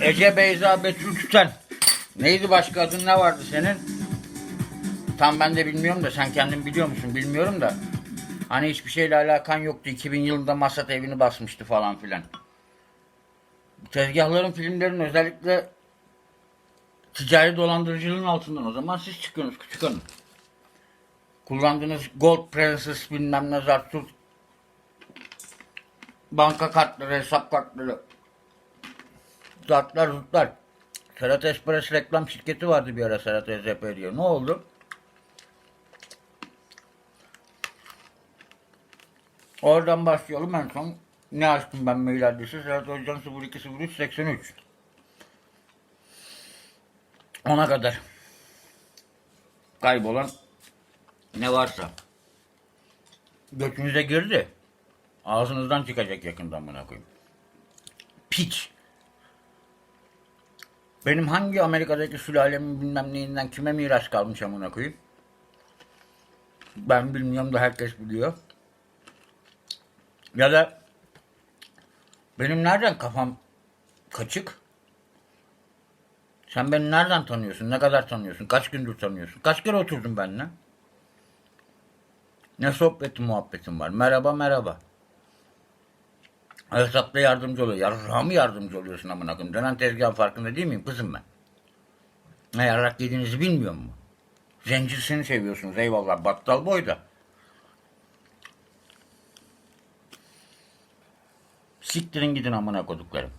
Ece Beyza Betül Tüten. Neydi başka adın ne vardı senin? Tam ben de bilmiyorum da sen kendin biliyor musun bilmiyorum da. Hani hiçbir şeyle alakan yoktu. 2000 yılında Masat evini basmıştı falan filan. Tezgahların, filmlerin özellikle ticari dolandırıcılığın altından o zaman siz çıkıyorsunuz küçük hanım. Kullandığınız Gold Princess bilmem ne zarturt banka kartları, hesap kartları zartlar zurtlar. Serhat Espresso reklam şirketi vardı bir ara Serhat EZP diye. Ne oldu? Oradan başlayalım en son. Ne açtım ben mail adresi? Serhat Özcan 0203 83. Ona kadar. Kaybolan ne varsa. Götünüze girdi. Ağzınızdan çıkacak yakından buna koyayım. Piç. Benim hangi Amerika'daki sülalemin bilmem neyinden kime miras kalmış amına koyayım? Ben bilmiyorum da herkes biliyor. Ya da benim nereden kafam kaçık? Sen beni nereden tanıyorsun? Ne kadar tanıyorsun? Kaç gündür tanıyorsun? Kaç kere oturdun benimle? Ne sohbeti muhabbetin var? Merhaba merhaba. Hesapta yardımcı oluyor. Yarrağa yardımcı oluyorsun amına koyayım? Dönen tezgahın farkında değil miyim kızım ben? Ne yarrak yediğinizi bilmiyor mu? Zencilsini seviyorsunuz eyvallah battal boyda. Siktirin gidin amına koduklarım.